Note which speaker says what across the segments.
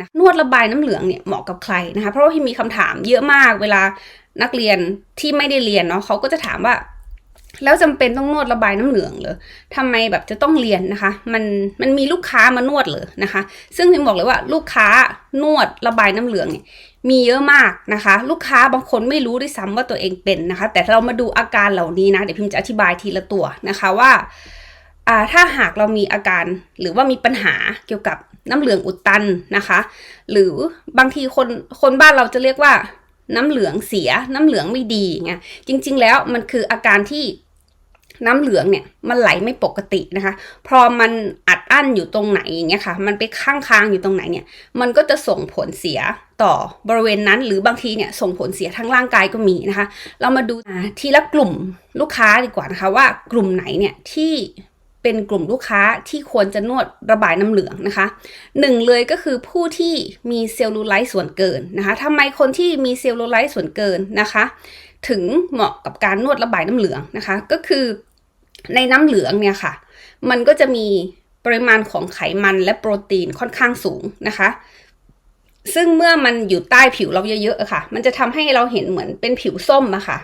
Speaker 1: นะนวดระบายน้ำเหลืองเนี่ยเหมาะกับใครนะคะเพราะว่าที่มีคำถามเยอะมากเวลานักเรียนที่ไม่ได้เรียนเนาะเขาก็จะถามว่า แล้วจำเป็นต้องนวดระบายน้ำเหลืองเหรอทำไมแบบจะต้องเรียนนะคะ มันมันมีลูกค้ามานวดเหรอนะคะ ซึ่งพิมบอกเลยว่าลูกค้านวดระบายน้ำเหลืองเนี่ยมีเยอะมากนะคะ ลูกค้าบางคนไม่รู้ด้วยซ้ำว่าตัวเองเป็นนะคะ แต่เรามาดูอาการเหล่านี้นะเดี๋ยวพิมจะอธิบายทีละตัวนะคะว่าถ้าหากเรามีอาการหรือว่ามีปัญหาเกี่ยวกับ น้ำเหลืองอุดตันนะคะ หรือบางทีคนคนบ้านเราจะเรียกว่า น้ำเหลืองเสีย น้ำเหลืองไม่ดีเงี้ยจริง ๆ แล้วมันคืออาการที่น้ำเหลืองเนี่ยมันไหลไม่ปกตินะคะ พอมันอัดอั้นอยู่ตรงไหนอย่างเงี้ยค่ะ มันไปข้างค้างอยู่ตรงไหนเนี่ย มันก็จะส่งผลเสียต่อบริเวณนั้นหรือบางทีเนี่ยส่งผลเสียทั้งร่างกายก็มีนะคะ เรามาดูทีละกลุ่มลูกค้าดีกว่านะคะว่ากลุ่มไหนเนี่ยที่ เป็นกลุ่มลูกค้าที่ควรจะนวดระบายน้ำเหลืองนะคะหนึ่งเลยก็คือผู้ที่มีเซลลูไลท์ส่วนเกินนะคะทำไมคนที่มีเซลลูไลท์ส่วนเกินนะคะ ถึงเหมาะกับการนวดระบายน้ำเหลืองนะคะ ก็คือในน้ำเหลืองเนี่ยค่ะ มันก็จะมีปริมาณของไขมันและโปรตีนค่อนข้างสูงนะคะ ซึ่งเมื่อมันอยู่ใต้ผิวเราเยอะๆอะค่ะ มันจะทำให้เราเห็นเหมือนเป็นผิวส้มอะค่ะ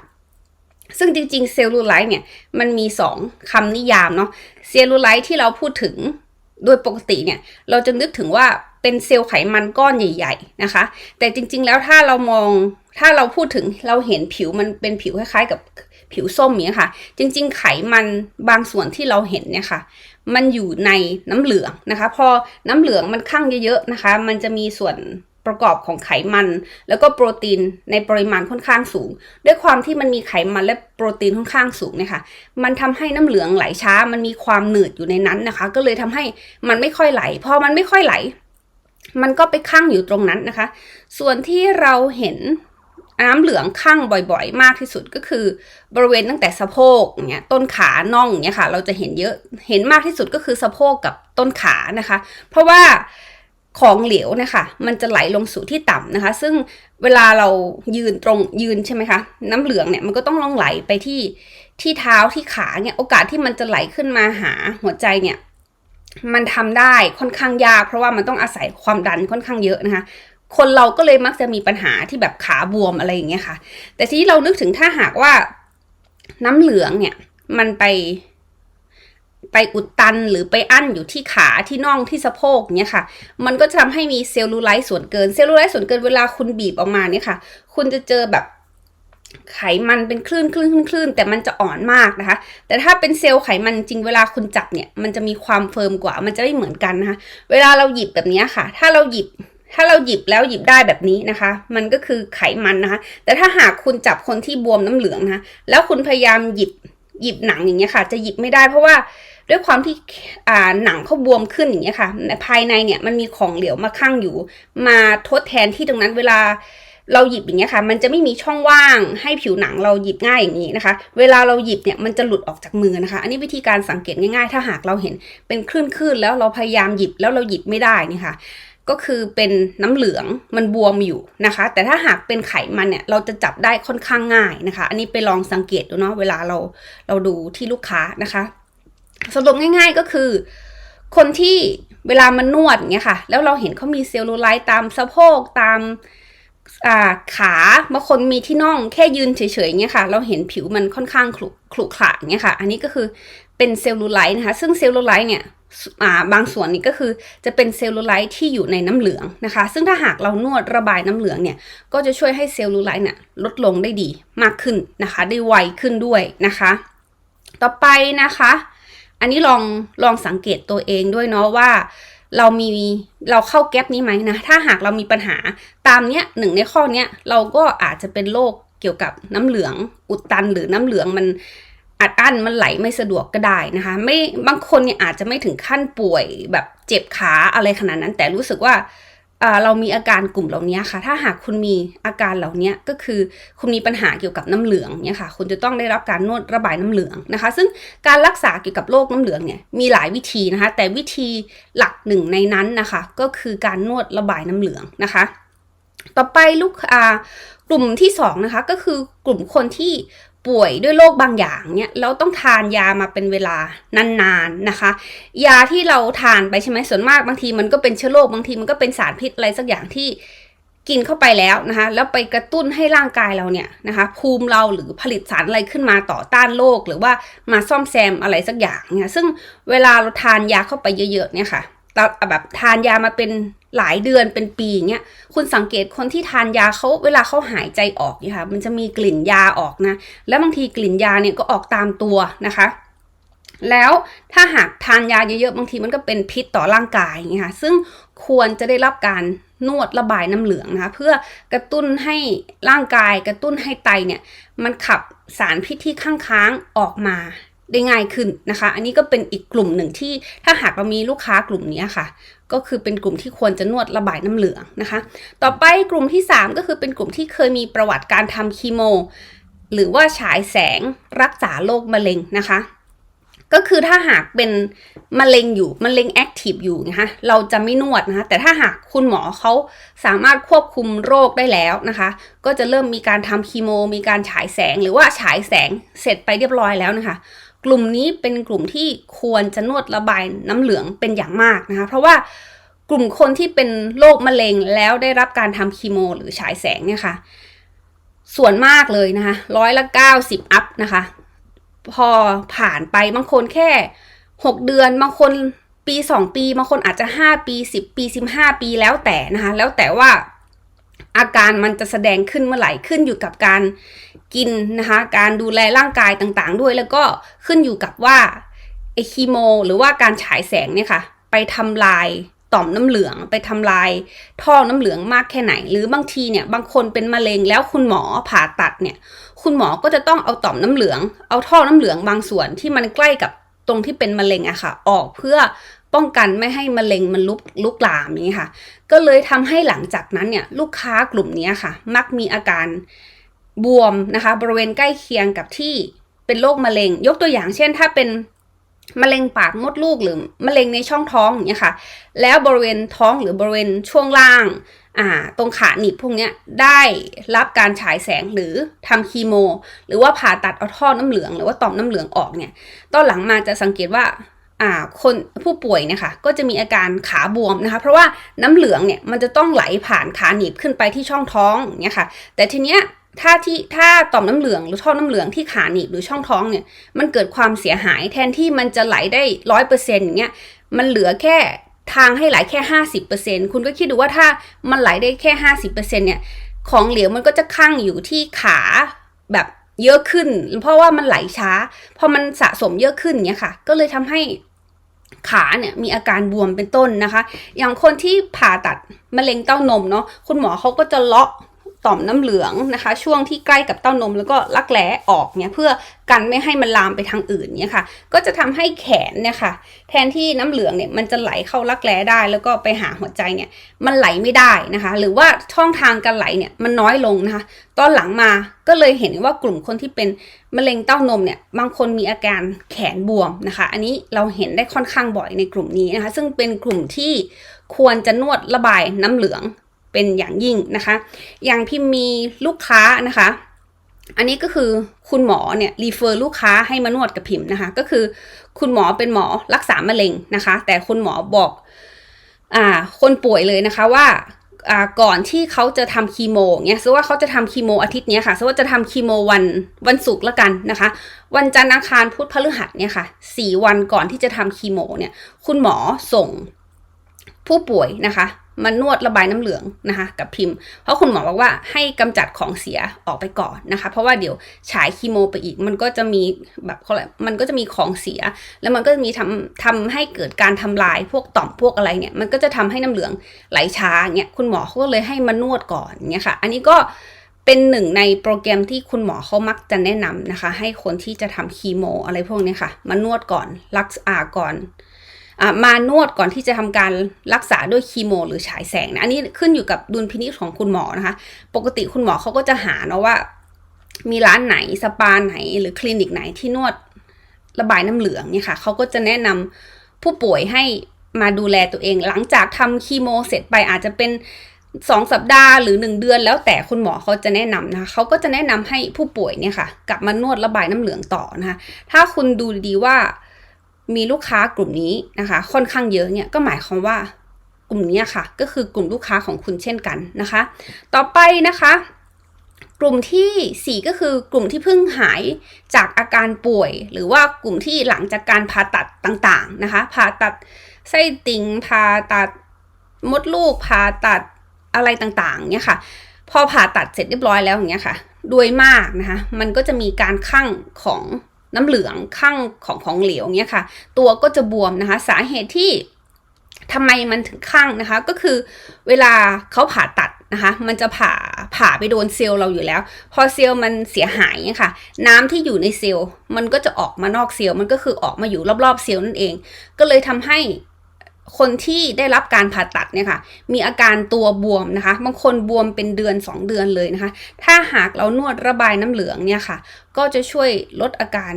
Speaker 1: ซึ่งจริงๆเซลลูไลท์เนี่ยมันมีสองคำนิยามเนาะเซลลูไลท์ที่เราพูดถึงโดยปกติเนี่ยเราจะนึกถึงว่าเป็นเซลล์ไขมันก้อนใหญ่ๆนะคะ แต่จริงๆแล้วถ้าเรามองถ้าเราพูดถึงเราเห็นผิวมันเป็นผิวคล้ายๆ กับผิวส้มอย่างนี้ยค่ะ จริง ๆ ไขมันบางส่วนที่เราเห็นเนี่ยค่ะ มันอยู่ในน้ำเหลืองนะคะ พอน้ำเหลืองมันข้างเยอะๆนะคะ มันจะมีส่วน ประกอบของไขมัน แล้วก็โปรตีนในปริมาณค่อนข้างสูง ด้วยความที่มันมีไขมันและโปรตีนค่อนข้างสูงเนี่ยค่ะ มันทำให้น้ำเหลืองไหลช้า มันมีความหนืดอยู่ในนั้นนะคะ ก็เลยทำให้มันไม่ค่อยไหล พอมันไม่ค่อยไหล มันก็ไปข้างอยู่ตรงนั้นนะคะ ส่วนที่เราเห็นน้ำเหลืองข้างบ่อยๆ มากที่สุดก็คือบริเวณตั้งแต่สะโพกเนี้ยต้นขาน่องเนี้ยค่ะ เราจะเห็นเยอะเห็นมากที่สุดก็คือสะโพกกับต้นขานะคะ เพราะว่า ของเหลวนะคะ มันจะไหลลงสู่ที่ต่ำนะคะ ซึ่งเวลาเรายืนตรงยืนใช่ไหมคะ น้ำเหลืองเนี่ยมันก็ต้องลองไหลไปที่ที่เท้าที่ขาเนี่ยโอกาสที่มันจะไหลขึ้นมาหาหัวใจเนี่ยมันทำได้ค่อนข้างยาก เพราะว่ามันต้องอาศัยความดันค่อนข้างเยอะนะคะ คนเราก็เลยมักจะมีปัญหาที่แบบขาบวมอะไรอย่างเงี้ยค่ะ แต่ที่เรานึกถึงถ้าหากว่าน้ำเหลืองเนี่ยมันไป ไปอุดตันหรือไปอั้นอยู่ที่ขาที่น่องที่สะโพกเนี่ยค่ะ มันก็จะทำให้มีเซลลูไลท์ส่วนเกิน เซลลูไลท์ส่วนเกินเวลาคุณบีบออกมาเนี่ยค่ะ คุณจะเจอแบบไขมันเป็นคลื่นคลื่นคลื่นคลื่นแต่มันจะอ่อนมากนะคะ แต่ถ้าเป็นเซลล์ไขมันจริงเวลาคุณจับเนี่ย มันจะมีความเฟิร์มกว่า มันจะไม่เหมือนกันนะคะ เวลาเราหยิบแบบนี้ค่ะ ถ้าเราหยิบ ถ้าเราหยิบแล้วหยิบได้แบบนี้นะคะ มันก็คือไขมันนะคะ แต่ถ้าหากคุณจับคนที่บวมน้ำเหลืองนะคะแล้วคุณพยายามหยิบหยิบหนังอย่างเงี้ยค่ะ จะหยิบไม่ได้เพราะว่า ด้วยความที่อ่าหนังเขาบวมขึ้นอย่างเงี้ยค่ะ ภายในเนี่ยมันมีของเหลวมาข้างอยู่ มาทดแทนที่ตรงนั้นเวลาเราหยิบอย่างเงี้ยค่ะ มันจะไม่มีช่องว่างให้ผิวหนังเราหยิบง่ายอย่างนี้นะคะ เวลาเราหยิบเนี่ยมันจะหลุดออกจากมือนะคะ อันนี้วิธีการสังเกตง่ายๆ ถ้าหากเราเห็นเป็นคลื่นๆแล้วเราพยายามหยิบแล้วเราหยิบไม่ได้นี่ค่ะก็คือเป็นน้ำเหลืองมันบวมอยู่นะคะ แต่ถ้าหากเป็นไขมันเนี่ยเราจะจับได้ค่อนข้างง่ายนะคะ อันนี้ไปลองสังเกตดูเนาะเวลาเราเราดูที่ลูกค้านะคะ สรุปง่ายๆก็คือ คนที่เวลามันนวดเงี้ยค่ะ แล้วเราเห็นเขามีเซลลูไลท์ตามสะโพกตามขาบางคนมีที่น่องแค่ยืนเฉยๆเงี้ยค่ะ เราเห็นผิวมันค่อนข้างขรุขรุขระเงี้ยค่ะ อันนี้ก็คือเป็นเซลลูไลท์นะคะ ซึ่งเซลลูไลท์เนี่ยบางส่วนนี้ก็คือจะเป็นเซลลูไลท์ที่อยู่ในน้ำเหลืองนะคะ ซึ่งถ้าหากเรานวดระบายน้ำเหลืองเนี่ย ก็จะช่วยให้เซลลูไลท์เนี่ยลดลงได้ดีมากขึ้นนะคะ ได้ไวขึ้นด้วยนะคะ ต่อไปนะคะ อันนี้ลองลองสังเกตตัวเองด้วยเนาะว่า เรามีเราเข้าแก๊ปนี้ไหมนะ ถ้าหากเรามีปัญหาตามเนี้ยหนึ่งในข้อเนี้ยเราก็อาจจะเป็นโรคเกี่ยวกับน้ำเหลืองอุดตันหรือน้ำเหลืองมันอัดอั้นมันไหลไม่สะดวกก็ได้นะคะ ไม่บางคนเนี่ยอาจจะไม่ถึงขั้นป่วยแบบเจ็บขาอะไรขนาดนั้น แต่รู้สึกว่า เรามีอาการกลุ่มเหล่านี้ค่ะ ถ้าหากคุณมีอาการเหล่านี้ก็คือคุณมีปัญหาเกี่ยวกับน้ำเหลืองเนี่ยค่ะ คุณจะต้องได้รับการนวดระบายน้ำเหลืองนะคะ ซึ่งการรักษาเกี่ยวกับโรคน้ำเหลืองเนี่ยมีหลายวิธีนะคะ แต่วิธีหลักหนึ่งในนั้นนะคะ ก็คือการนวดระบายน้ำเหลืองนะคะ ต่อไปลูกอากลุ่มที่2นะคะก็คือกลุ่มคนที่ ป่วยด้วยโรคบางอย่างเนี่ยเราต้องทานยามาเป็นเวลานานๆนะคะ ยาที่เราทานไปใช่ไหมส่วนมากบางทีมันก็เป็นเชื้อโรคบางทีมันก็เป็นสารพิษอะไรสักอย่างที่กินเข้าไปแล้วนะคะ แล้วไปกระตุ้นให้ร่างกายเราเนี่ยนะคะ ภูมิเราหรือผลิตสารอะไรขึ้นมาต่อต้านโรคหรือว่ามาซ่อมแซมอะไรสักอย่างเนี่ยซึ่งเวลาเราทานยาเข้าไปเยอะๆเนี่ยค่ะ แบบทานยามาเป็นหลายเดือนเป็นปีอย่างเงี้ยคุณสังเกตคนที่ทานยาเขาเวลาเขาหายใจออกนี่ค่ะมันจะมีกลิ่นยาออกนะ แล้วบางทีกลิ่นยาเนี่ยก็ออกตามตัวนะคะ แล้วถ้าหากทานยาเยอะๆบางทีมันก็เป็นพิษต่อร่างกายอย่างเงี้ยค่ะซึ่งควรจะได้รับการนวดระบายน้ำเหลืองนะคะเพื่อกระตุ้นให้ร่างกายกระตุ้นให้ไตเนี่ยมันขับสารพิษที่ข้างค้างออกมา ได้ง่ายขึ้นนะคะ อันนี้ก็เป็นอีกกลุ่มหนึ่งที่ถ้าหากเรามีลูกค้ากลุ่มนี้ค่ะ ก็คือเป็นกลุ่มที่ควรจะนวดระบายน้ำเหลืองนะคะ ต่อไปกลุ่มที่ 3 ก็คือเป็นกลุ่มที่เคยมีประวัติการทำคีโม หรือว่าฉายแสงรักษาโรคมะเร็งนะคะก็คือถ้าหากเป็นมะเร็งอยู่มะเร็งแอคทีฟอยู่นะคะเราจะไม่นวดนะคะแต่ถ้าหากคุณหมอเขาสามารถควบคุมโรคได้แล้วนะคะ ก็จะเริ่มมีการทำคีโม มีการฉายแสงหรือว่าฉายแสงเสร็จไปเรียบร้อยแล้วนะคะ กลุ่มนี้เป็นกลุ่มที่ควรจะนวดระบายน้ำเหลืองเป็นอย่างมากนะคะ เพราะว่ากลุ่มคนที่เป็นโรคมะเร็งแล้วได้รับการทำคีโม หรือฉายแสงเนี่ยค่ะ ส่วนมากเลยนะคะร้อยละเก้าสิบอัพนะคะ พอผ่านไปบางคนแค่หกเดือนบางคนปีสองปีบางคนอาจจะห้าปีสิบปีสิบห้าปีแล้วแต่นะคะ แล้วแต่ว่าอาการมันจะแสดงขึ้นเมื่อไหร่ขึ้นอยู่กับการ กินนะคะ การดูแลร่างกายต่างๆ ด้วย แล้วก็ขึ้นอยู่กับว่าไอคีโม หรือว่าการฉายแสงเนี่ยค่ะ ไปทำลายต่อมน้ำเหลือง ไปทำลายท่อน้ำเหลืองมากแค่ไหน หรือบางทีเนี่ยบางคนเป็นมะเร็งแล้วคุณหมอผ่าตัดเนี่ยคุณหมอก็จะต้องเอาต่อมน้ำเหลือง เอาท่อน้ำเหลืองบางส่วนที่มันใกล้กับตรงที่เป็นมะเร็งอะค่ะ ออกเพื่อป้องกันไม่ให้มะเร็งมันลุกลุกลามอย่างนี้ค่ะ ก็เลยทำให้หลังจากนั้นเนี่ยลูกค้ากลุ่มนี้ค่ะ มักมีอาการ บวมนะคะ บริเวณใกล้เคียงกับที่เป็นโรคมะเร็ง ยกตัวอย่างเช่น ถ้าเป็นมะเร็งปากมดลูกหรือมะเร็งในช่องท้องอย่างนี้ค่ะ แล้วบริเวณท้องหรือบริเวณช่วงล่าง อ่า ตรงขาหนีบพวกนี้ได้รับการฉายแสงหรือทำคีโม หรือว่าผ่าตัดเอาท่อน้ำเหลือง หรือว่าต่อมน้ำเหลืองออกเนี่ย ตอนหลังมาจะสังเกตว่าอ่าคนผู้ป่วยเนี่ยค่ะก็จะมีอาการขาบวมนะคะ เพราะว่าน้ำเหลืองเนี่ยมันจะต้องไหลผ่านขาหนีบขึ้นไปที่ช่องท้องเนี่ยค่ะ แต่ทีเนี้ย ถ้าที่ถ้าต่อมน้ำเหลืองหรือท่อน้ำเหลืองที่ขาหนีบหรือช่องท้องเนี่ยมันเกิดความเสียหายแทนที่มันจะไหลได้ร้อยเปอร์เซ็นต์อย่างเงี้ยมันเหลือแค่ทางให้ไหลแค่ห้าสิบเปอร์เซ็นคุณก็คิดดูว่าถ้ามันไหลได้แค่ห้าสิบเปอร์เซ็นเนี่ยของเหลวมันก็จะคั่งอยู่ที่ขาแบบเยอะขึ้น เพราะว่ามันไหลช้าพอมันสะสมเยอะขึ้นเนี่ยค่ะ ก็เลยทำให้ขาเนี่ยมีอาการบวมเป็นต้นนะคะ อย่างคนที่ผ่าตัดมะเร็งเต้านมเนาะคุณหมอเขาก็จะเลาะ ต่อมน้ำเหลืองนะคะ ช่วงที่ใกล้กับเต้านมแล้วก็ลักแร้ออกเนี่ยเพื่อกันไม่ให้มันลามไปทางอื่นเนี่ยค่ะ ก็จะทำให้แขนเนี่ยค่ะ แทนที่น้ำเหลืองเนี่ยมันจะไหลเข้าลักแร้ได้ แล้วก็ไปหาหัวใจเนี่ยมันไหลไม่ได้นะคะ หรือว่าช่องทางการไหลเนี่ยมันน้อยลงนะคะ ตอนหลังมาก็เลยเห็นว่ากลุ่มคนที่เป็นมะเร็งเต้านมเนี่ยบางคนมีอาการแขนบวมนะคะ อันนี้เราเห็นได้ค่อนข้างบ่อยในกลุ่มนี้นะคะ ซึ่งเป็นกลุ่มที่ควรจะนวดระบายน้ำเหลือง เป็นอย่างยิ่งนะคะ อย่างพิมมีลูกค้านะคะ อันนี้ก็คือคุณหมอเนี่ยรีเฟอร์ลูกค้าให้มานวดกับพิมพ์นะคะ ก็คือคุณหมอเป็นหมอรักษามะเร็งนะคะ แต่คุณหมอบอกอ่าคนป่วยเลยนะคะว่าก่อนที่เขาจะทำคีโมเนี่ยซะว่าเขาจะทำคีโมอาทิตย์นี้ค่ะซะว่าจะทำคีโมวันวันศุกร์ละกันนะคะ วันจันทร์อังคารพุธพฤหัสเนี่ยค่ะสี่วันก่อนที่จะทำคีโมเนี่ย คุณหมอส่งผู้ป่วยนะคะ มานวดระบายน้ำเหลืองนะคะกับพิมพ์ เพราะคุณหมอบอกว่าให้กำจัดของเสียออกไปก่อนนะคะ เพราะว่าเดี๋ยวฉายคีโมไปอีก มันก็จะมีแบบเขาอะไรมันก็จะมีของเสีย แล้วมันก็จะมีทำทำให้เกิดการทำลายพวกต่อมพวกอะไรเนี่ย มันก็จะทำให้น้ำเหลืองไหลช้าเนี่ยคุณหมอเขาก็เลยให้มานวดก่อนเนี่ยค่ะ อันนี้ก็เป็นหนึ่งในโปรแกรมที่คุณหมอเขามักจะแนะนำนะคะ ให้คนที่จะทำคีโมอะไรพวกนี้ค่ะ มานวดก่อนรักษาก่อน มานวดก่อนที่จะทำการรักษาด้วยคีโม หรือฉายแสงนะอันนี้ขึ้นอยู่กับดุลพินิจของคุณหมอนะคะ ปกติคุณหมอเขาก็จะหาเนาะว่า มีร้านไหนสปาไหน หรือคลินิกไหนที่นวดระบายน้ำเหลืองเนี่ยค่ะเขาก็จะแนะนำผู้ป่วยให้มาดูแลตัวเอง หลังจากทำคีโมเสร็จไปอาจจะเป็นสองสัปดาห์หรือหนึ่งเดือนแล้วแต่คุณหมอเขาจะแนะนำนะคะเขาก็จะแนะนำให้ผู้ป่วยเนี่ยค่ะ กลับมานวดระบายน้ำเหลืองต่อนะคะถ้าคุณดูดีว่า มีลูกค้ากลุ่มนี้นะคะค่อนข้างเยอะเนี่ยก็หมายความว่ากลุ่มนี้ค่ะก็คือกลุ่มลูกค้าของคุณเช่นกันนะคะ ต่อไปนะคะ กลุ่มที่ 4 ก็คือกลุ่มที่เพิ่งหายจากอาการป่วย หรือว่ากลุ่มที่หลังจากการผ่าตัดต่างๆนะคะผ่าตัดไส้ติ่งผ่าตัดมดลูกผ่าตัดอะไรต่างๆเนี่ยค่ะพอผ่าตัดเสร็จเรียบร้อยแล้วอย่างเงี้ยค่ะ โดยมากนะคะ มันก็จะมีการคั่งของ น้ำเหลืองคั่งของของเหลวเงี้ยค่ะ ตัวก็จะบวมนะคะ สาเหตุที่ทำไมมันถึงคั่งนะคะ ก็คือเวลาเขาผ่าตัดนะคะ มันจะผ่าผ่าไปโดนเซลล์เราอยู่แล้ว พอเซลล์มันเสียหายเนี่ยค่ะ น้ำที่อยู่ในเซลล์มันก็จะออกมานอกเซลล์มันก็คือออกมาอยู่รอบๆเซลล์นั่นเอง ก็เลยทำให้ คนที่ได้รับการผ่าตัดเนี่ยค่ะ มีอาการตัวบวมนะคะ บางคนบวมเป็นเดือน 2 เดือนเลยนะคะ ถ้าหากเรานวดระบายน้ำเหลืองเนี่ยค่ะ ก็จะช่วยลดอาการ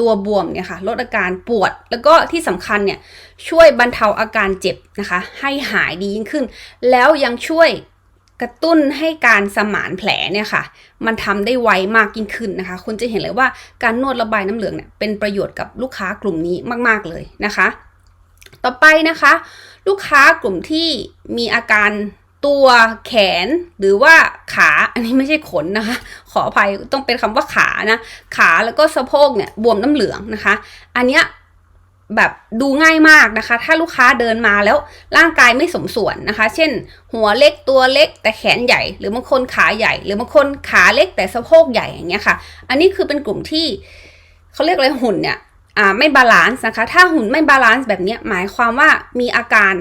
Speaker 1: ตัวบวมเนี่ยค่ะ ลดอาการปวด แล้วก็ที่สำคัญเนี่ย ช่วยบรรเทาอาการเจ็บนะคะ ให้หายดียิ่งขึ้น แล้วยังช่วยกระตุ้นให้การสมานแผลเนี่ยค่ะ มันทำได้ไวมากยิ่งขึ้นนะคะ คุณจะเห็นเลยว่าการนวดระบายน้ำเหลืองเนี่ยเป็นประโยชน์กับลูกค้ากลุ่มนี้มาก ๆเลยนะคะ ต่อไปนะคะ ลูกค้ากลุ่มที่มีอาการตัวแขนหรือว่าขาอันนี้ไม่ใช่ขนนะคะ ขออภัยต้องเป็นคำว่าขานะ ขาแล้วก็สะโพกเนี่ยบวมน้ำเหลืองนะคะ อันเนี้ยแบบดูง่ายมากนะคะ ถ้าลูกค้าเดินมาแล้วร่างกายไม่สมส่วนนะคะ เช่น หัวเล็กตัวเล็กแต่แขนใหญ่ หรือบางคนขาใหญ่ หรือบางคนขาเล็กแต่สะโพกใหญ่อย่างเงี้ยค่ะ อันนี้คือเป็นกลุ่มที่เขาเรียกอะไรหุ่นเนี่ย ไม่บาลานซ์นะคะ ถ้าหุ่นไม่บาลานซ์แบบนี้หมายความว่ามีอาการ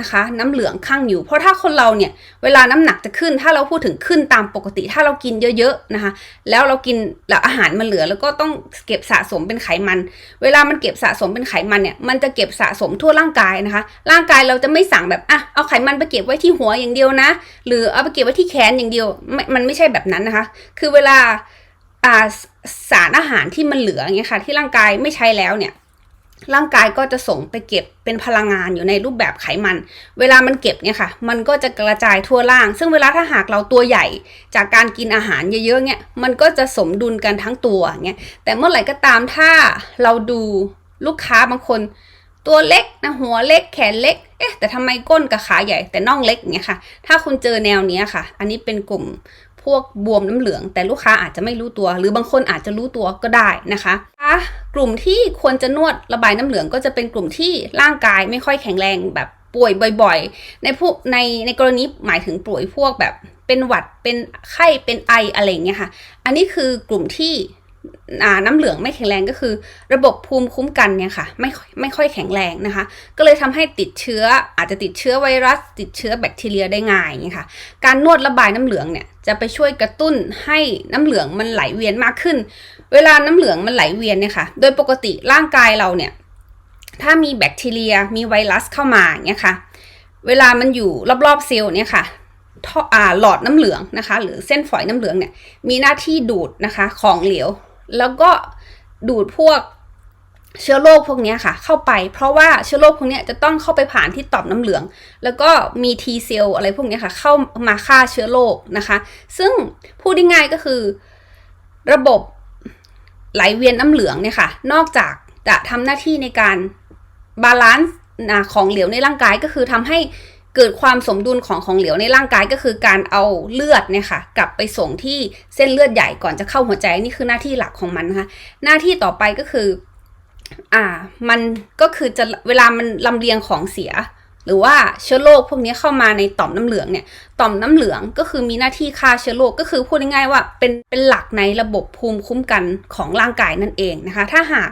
Speaker 1: นะคะ น้ำเหลืองข้างอยู่ เพราะถ้าคนเราเนี่ยเวลาน้ำหนักจะขึ้น ถ้าเราพูดถึงขึ้นตามปกติ ถ้าเรากินเยอะๆนะคะ แล้วเรากินแล้วอาหารมันเหลือ แล้วก็ต้องเก็บสะสมเป็นไขมัน เวลามันเก็บสะสมเป็นไขมันเนี่ย มันจะเก็บสะสมทั่วร่างกายนะคะ ร่างกายเราจะไม่สั่งแบบอะเอาไขมันไปเก็บไว้ที่หัวอย่างเดียวนะ หรือเอาไปเก็บไว้ที่แขนอย่างเดียวม,มันไม่ใช่แบบนั้นนะคะ คือเวลา สารอาหารที่มันเหลืออย่างเงี้ยค่ะที่ร่างกายไม่ใช้แล้วเนี่ยร่างกายก็จะส่งไปเก็บเป็นพลังงานอยู่ในรูปแบบไขมัน เวลามันเก็บเนี่ยค่ะ มันก็จะกระจายทั่วร่าง ซึ่งเวลาถ้าหากเราตัวใหญ่จากการกินอาหารเยอะๆเนี่ยมันก็จะสมดุลกันทั้งตัวเงี้ยแต่เมื่อไหร่ก็ตามถ้าเราดูลูกค้าบางคน ตัวเล็กนะหัวเล็กแขนเล็ก เอ๊ะแต่ทำไมก้นกับขาใหญ่แต่น่องเล็กอย่างเงี้ยค่ะ ถ้าคุณเจอแนวเนี้ยค่ะ อันนี้เป็นกลุ่ม วกบวมน้ำเหลือง แต่ลูกค้าอาจจะไม่รู้ตัว หรือบางคนอาจจะรู้ตัวก็ได้นะคะกลุ่มที่ควรจะนวดระบายน้ำเหลืองก็จะเป็นกลุ่มที่ร่างกายไม่ค่อยแข็งแรงแบบป่วยบ่อยๆ ในพวกในในกรณีหมายถึงป่วยพวกแบบเป็นหวัดเป็นไข้เป็นไออะไรเงี้ยค่ะ อันนี้คือกลุ่มที่ น้ำเหลืองไม่แข็งแรงก็คือ ระบบภูมิคุ้มกันเนี่ยค่ะไม่ไม่ค่อยแข็งแรงนะคะ ก็เลยทำให้ติดเชื้ออาจจะติดเชื้อไวรัส ติดเชื้อแบคทีเรียได้ง่ายอย่างเงี้ค่ะ การนวดระบายน้ำเหลืองเนี่ยจะไปช่วยกระตุ้นให้น้ำเหลืองมันไหลเวียนมากขึ้น เวลาน้ำเหลืองมันไหลเวียนเนี่ยค่ะ โดยปกติร่างกายเราเนี่ยถ้ามีแบคทีเรียมีไวรัสเข้ามาอย่างเงี้ยค่ะ เวลามันอยู่รอบๆเซลล์เนี่ยค่ะท่อหลอดน้ำเหลืองนะคะ หรือเส้นฝอยน้ำเหลืองเนี่ยมีหน้าที่ดูดนะคะ ของเหลว แล้วก็ดูดพวกเชื้อโรคพวกนี้ค่ะ เข้าไป เพราะว่าเชื้อโรคพวกนี้จะต้องเข้าไปผ่านที่ต่อมน้ำเหลือง แล้วก็มีทีเซลอะไรพวกนี้ค่ะ เข้ามาฆ่าเชื้อโรคนะคะ ซึ่งพูดง่ายก็คือ ระบบไหลเวียนน้ำเหลืองเนี่ยค่ะ นอกจากจะทำหน้าที่ในการบาลานซ์ของเหลวในร่างกายก็คือทำให้ เกิดความสมดุลของของเหลวในร่างกายก็คือการเอาเลือดเนี่ยค่ะกลับไปส่งที่เส้นเลือดใหญ่ก่อนจะเข้าหัวใจนี่คือหน้าที่หลักของมันนะคะหน้าที่ต่อไปก็คือ อ่ามันก็คือจะเวลามันลำเลียงของเสีย หรือว่าเชื้อโรคพวกนี้เข้ามาในต่อมน้ำเหลืองเนี่ยต่อมน้ำเหลืองก็คือมีหน้าที่ฆ่าเชื้อโรคก็คือพูดง่ายๆว่าเป็นเป็นหลักในระบบภูมิคุ้มกันของร่างกายนั่นเองนะคะ ถ้าหาก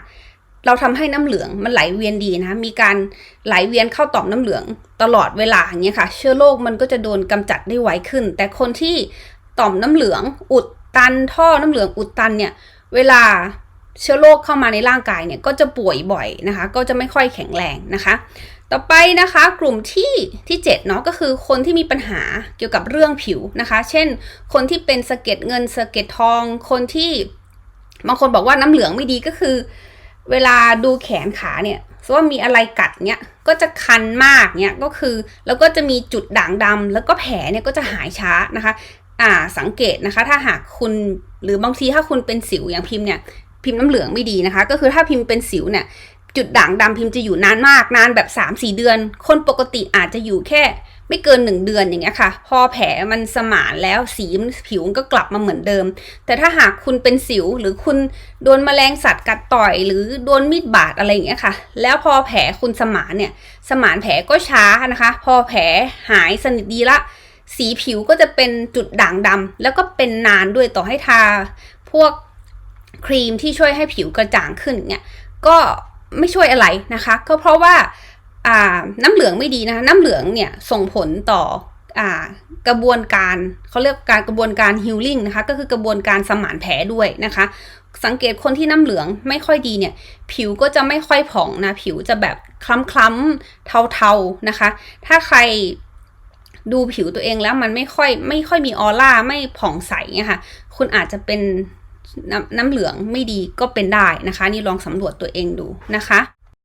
Speaker 1: เราทำให้น้ำเหลืองมันไหลเวียนดีนะ มีการไหลเวียนเข้าต่อมน้ำเหลืองตลอดเวลาอย่างเงี้ยค่ะ เชื้อโรคมันก็จะโดนกำจัดได้ไวขึ้น แต่คนที่ต่อมน้ำเหลืองอุดตันท่อน้ำเหลืองอุดตันเนี่ย เวลาเชื้อโรคเข้ามาในร่างกายเนี่ยก็จะป่วยบ่อยนะคะ ก็จะไม่ค่อยแข็งแรงนะคะ ต่อไปนะคะกลุ่มที่ที่7เนาะก็คือคนที่มีปัญหาเกี่ยวกับเรื่องผิวนะคะ เช่น คนที่เป็นสะเก็ดเงินสะเก็ดทอง คนที่บางคนบอกว่าน้ำเหลืองไม่ดีก็คือ เวลาดูแขนขาเนี่ยสมมติว่ามีอะไรกัดเนี่ยก็จะคันมากเนี่ยก็คือแล้วก็จะมีจุดด่างดำแล้วก็แผลเนี่ยก็จะหายช้านะคะ อ่าสังเกตนะคะ ถ้าหากคุณหรือบางทีถ้าคุณเป็นสิวอย่างพิมพ์เนี่ยพิมพ์น้ำเหลืองไม่ดีนะคะ ก็คือถ้าพิมพ์เป็นสิวเนี่ยจุดด่างดำพิมพ์จะอยู่นานมากนานแบบ3-4 เดือน คนปกติอาจจะอยู่แค่ ไม่เกิน1เดือนอย่างเงี้ยค่ะ พอแผลมันสมานแล้วสีผิวก็กลับมาเหมือนเดิม แต่ถ้าหากคุณเป็นสิวหรือคุณโดนแมลงสัตว์กัดต่อย หรือโดนมีดบาดอะไรอย่างเงี้ยค่ะ แล้วพอแผลคุณสมานเนี่ยสมานแผลก็ช้านะคะ พอแผลหายสนิทดีละสีผิวก็จะเป็นจุดด่างดำแล้วก็เป็นนานด้วยต่อให้ทา พวกครีมที่ช่วยให้ผิวกระจ่างขึ้นเนี่ยก็ไม่ช่วยอะไรนะคะ ก็เพราะว่า น้ำเหลืองไม่ดีนะคะ น้ำเหลืองเนี่ยส่งผลต่ออากระบวนการเขาเรียกการกระบวนการฮิลลิ่งนะคะ ก็คือกระบวนการสมานแผลด้วยนะคะ สังเกตคนที่น้ำเหลืองไม่ค่อยดีเนี่ย ผิวก็จะไม่ค่อยผ่องนะ ผิวจะแบบคล้ำๆเทาๆนะคะ ถ้าใครดูผิวตัวเองแล้วมันไม่ค่อยไม่ค่อยมีออร่าไม่ผ่องใสเนี่ยค่ะ คุณอาจจะเป็นน้ำน้ำเหลืองไม่ดีก็เป็นได้นะคะ นี่ลองสำรวจตัวเองดูนะคะ